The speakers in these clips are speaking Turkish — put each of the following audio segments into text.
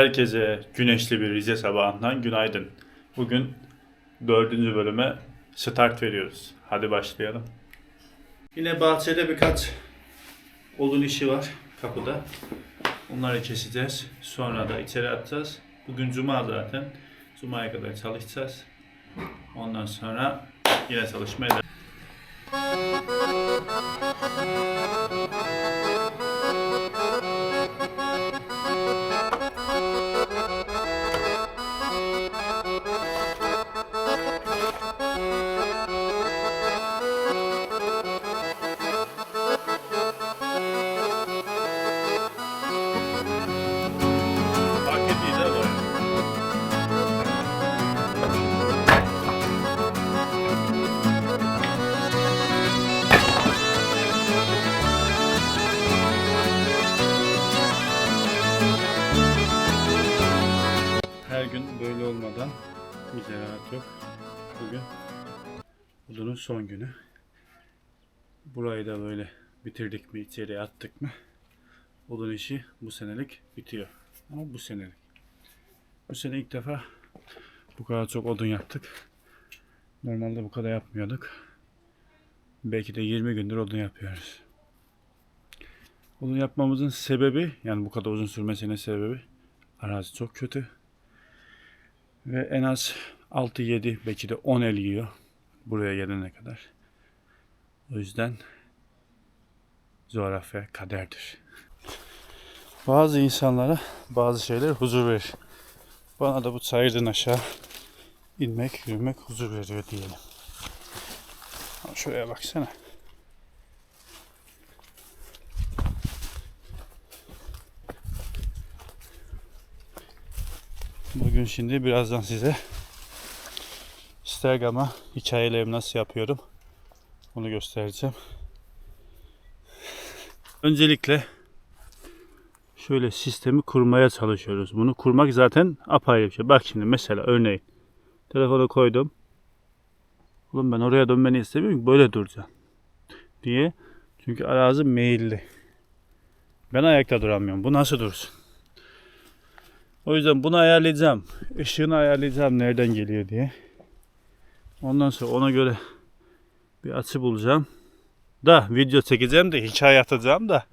Herkese güneşli bir Rize sabahından günaydın. Bugün dördüncü bölüme start veriyoruz. Hadi başlayalım. Yine bahçede birkaç odun işi var kapıda. Onları keseceğiz. Sonra da içeri atacağız. Bugün cuma zaten. Cuma'ya kadar çalışacağız. Ondan sonra yine çalışmaya devam. Bize rahat yok. Bugün odunun son günü. Burayı da böyle bitirdik mi, içeriye attık mı odun işi bu senelik bitiyor. Ama bu senelik. Bu sene ilk defa bu kadar çok odun yaptık. Normalde bu kadar yapmıyorduk. Belki de 20 gündür odun yapıyoruz. Odun yapmamızın sebebi, yani bu kadar uzun sürmesinin sebebi arazi çok kötü. Ve en az 6-7 belki de 10 el yiyor buraya gelene kadar. O yüzden coğrafya kaderdir. Bazı insanlara bazı şeyler huzur verir. Bana da bu çayırdan aşağı inmek, yürümek huzur veriyor diyelim. Şuraya baksana. Bugün şimdi birazdan size Instagram'a hikayelerimi nasıl yapıyorum onu göstereceğim. Öncelikle şöyle sistemi kurmaya çalışıyoruz. Bunu kurmak zaten apayrı bir şey. Bak şimdi mesela örneğin telefonu koydum. Oğlum ben oraya dönmeni istemiyorum ki böyle duracağım. Diye. Çünkü arazi meyilli. Ben ayakta duramıyorum. Bu nasıl dursun? O yüzden bunu ayarlayacağım. Işığını ayarlayacağım nereden geliyor diye. Ondan sonra ona göre bir açı bulacağım. Da video çekeceğim de hikaye atacağım da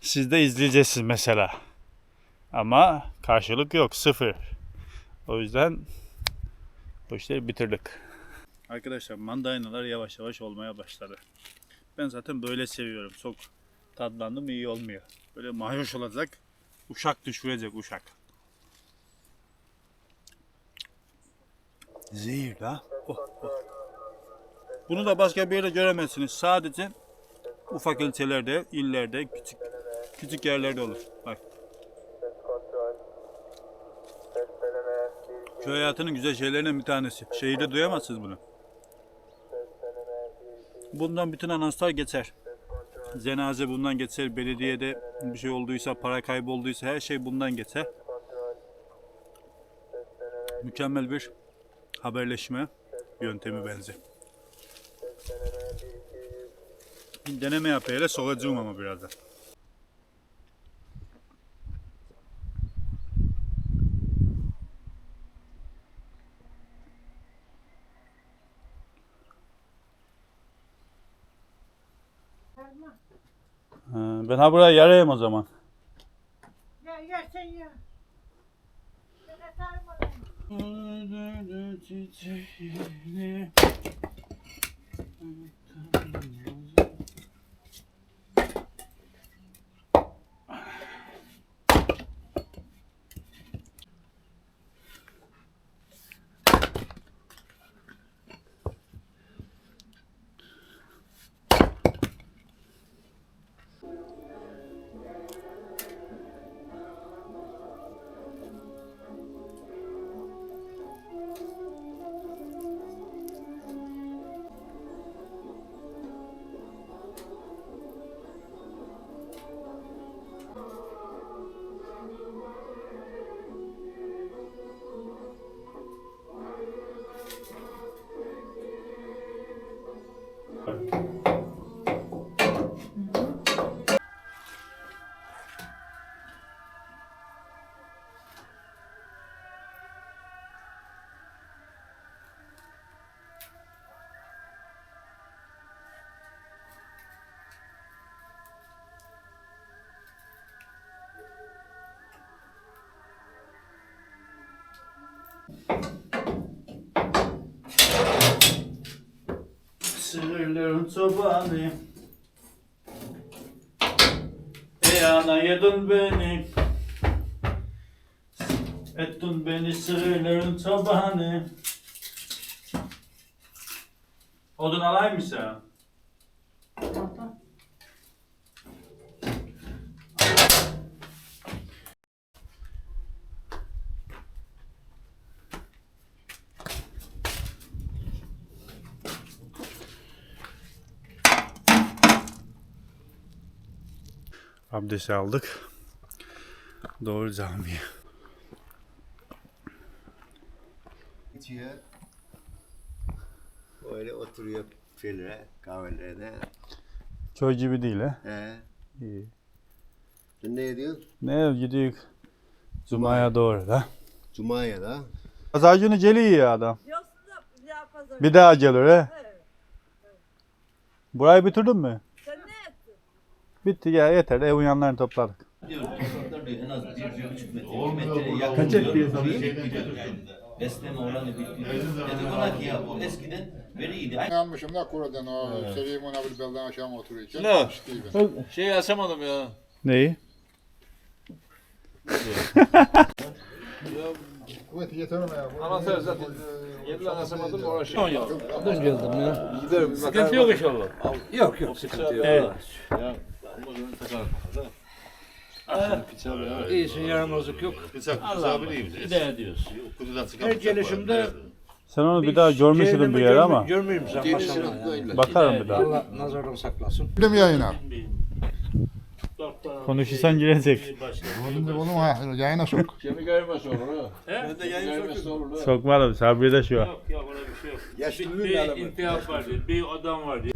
siz de izleyeceksiniz mesela. Ama karşılık yok sıfır. O yüzden bu işleri bitirdik. Arkadaşlar mandalinalar yavaş yavaş olmaya başladı. Ben zaten böyle seviyorum. Çok tatlandım iyi olmuyor. Böyle mayoş olacak. Uşak düşürecek uşak. Zehir ha. Oh, oh. Bunu da başka bir yerde göremezsiniz. Sadece ufak ilçelerde, illerde, küçük küçük yerlerde olur. Bak. Köy hayatının güzel şeylerinden bir tanesi. Şehirde duyamazsınız bunu. Bundan bütün anonslar geçer. Cenaze bundan geçer. Belediyede bir şey olduysa, para kaybolduysa her şey bundan geçer. Mükemmel bir haberleşme yöntemi bence. Bir deneme yapayım. Soracağım ama birazdan. Ha, Ben ha buraya yarayayım o zaman. Ya ya sen ya. Kaldı çiçeğini Kaldı Sığırların çobanı Ey ana yedin beni. Ettin beni sığırların çobanı Odun alayım mı sen? Abdest aldık. Doğru camiye. İçiyor. Öyle oturuyor şeylere, kahvelere. Köy gibi değil he. He. İyi. Sen ne ediyorsun? Ne gidiyor? Cuma'ya doğru da. Cuma'ya da. Pazar günü geliyor ya adam. Yoksa ya pazar. Bir daha gelir he. Evet. Burayı bitirdin mi? Bitti ya yeter. Ev uyanlarını topladık. en az bir, bir buçuk metre, iki metreye yakın Kaç diyor. Besleme oranı bitiyor. Dedik ona ki ya bu eskiden beri iyiydi. Yanmışım da kuradan o Selim ona bir belden aşağı mı oturuyor için. Ne? Şey yazamadım ya. Neyi? Kuvvet yeterim ya. Anahtar zaten. Yedi lan yazamadım uğraşıyor. Dün geldim ya. Giderim Sıkıntı yok inşallah. Yok yok sıkıntı yok. Evet. Ya. Olmaz onu takarım. İyisin yaramazlık yok. Allah İdare ediyoruz. Her gelişimde Sen onu bir daha görmüşsün bir yer ama. Görmeyeyim sen maşallah. ya. Bakarım bir daha. Allah nazardan saklasın. Gidelim yayına. Konuşursan girecek. Oğlum oğlum ha yayına sok. Kemik ayırması olur ha. Ben de yayın olur ha. Sokmadım. Sabri de şu an. Yok yok öyle bir şey yok. Yaşlı Bir intihap var diye, bir adam var. Değil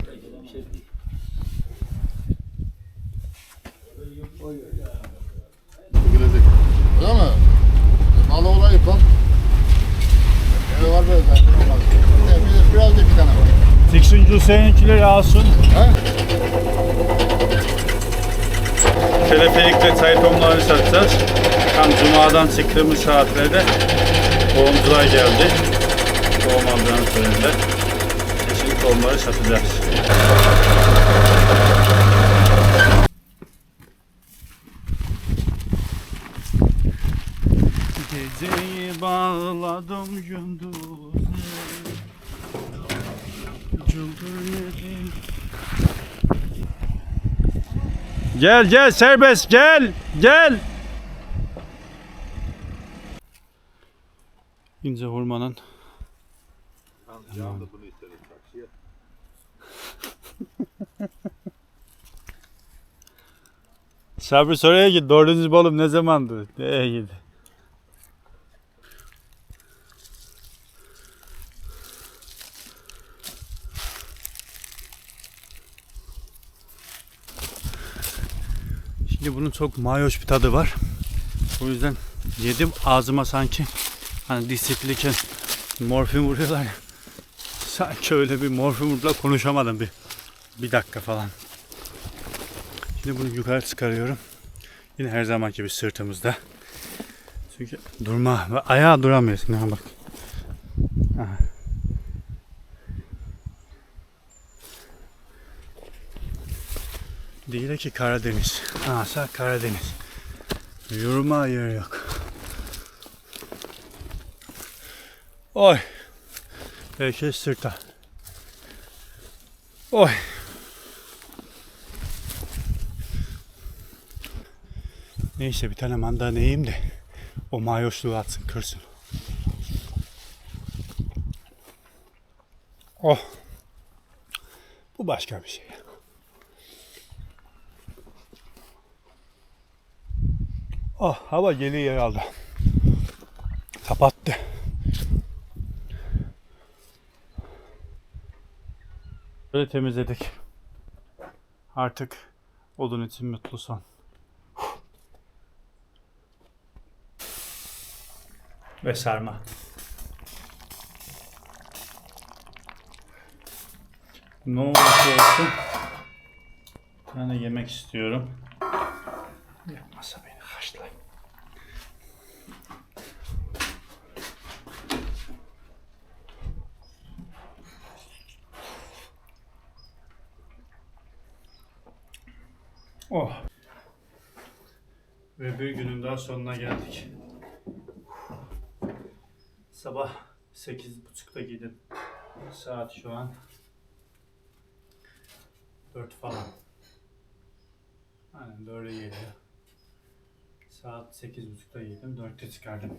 mi? Malı olayı bak. Evi var böyle zaten olmaz. Biraz da bir tane var. Tiksinci Hüseyin'inkileri alsın. Teleferikle çay tomlarını satacağız. Tam Cuma'dan çıktığımız saatlerde tohumcular geldi. Tohum aldığını söylediler. Şimdi tohumları satacağız. Gündüze Cıldırmadım Gel gel serbest gel gel. İnce hurmanın Sabri soruya git dördüncü bölüm ne zamandı? Neye git? Şimdi bunun çok mayoş bir tadı var. O yüzden yedim ağzıma sanki hani diş çekilirken morfin vuruyorlar ya. Sanki öyle bir morfin vurdular konuşamadım bir bir dakika falan. Şimdi bunu yukarı çıkarıyorum. Yine her zamanki gibi sırtımızda. Çünkü durma ve ayağa duramıyorsun. Ha bak. Ha. Değil ki Karadeniz. Ha sağ Karadeniz. Yürüme yer yok. Oy. Herkes sırta. Oy. Neyse bir tane mandalina yiyeyim de o mayoşluğu atsın kırsın. Oh. Bu başka bir şey. Oh hava geliyor herhalde. Kapattı. Böyle temizledik. Artık odun için mutlu son. Ve sarma. Ne olursa olsun bir tane yemek istiyorum. Yapmasa beni haşlayın. Oh. Ve bir günün daha sonuna geldik. Sabah 8.30'da giydim. Saat şu an 4 falan. Aynen 4'e geliyor. Saat 8.30'da giydim. 4'te çıkardım.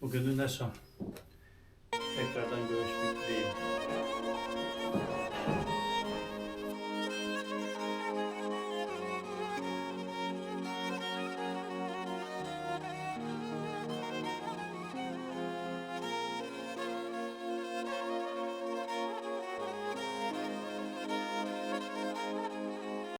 Bugünün de son. Tekrardan dileğiyle.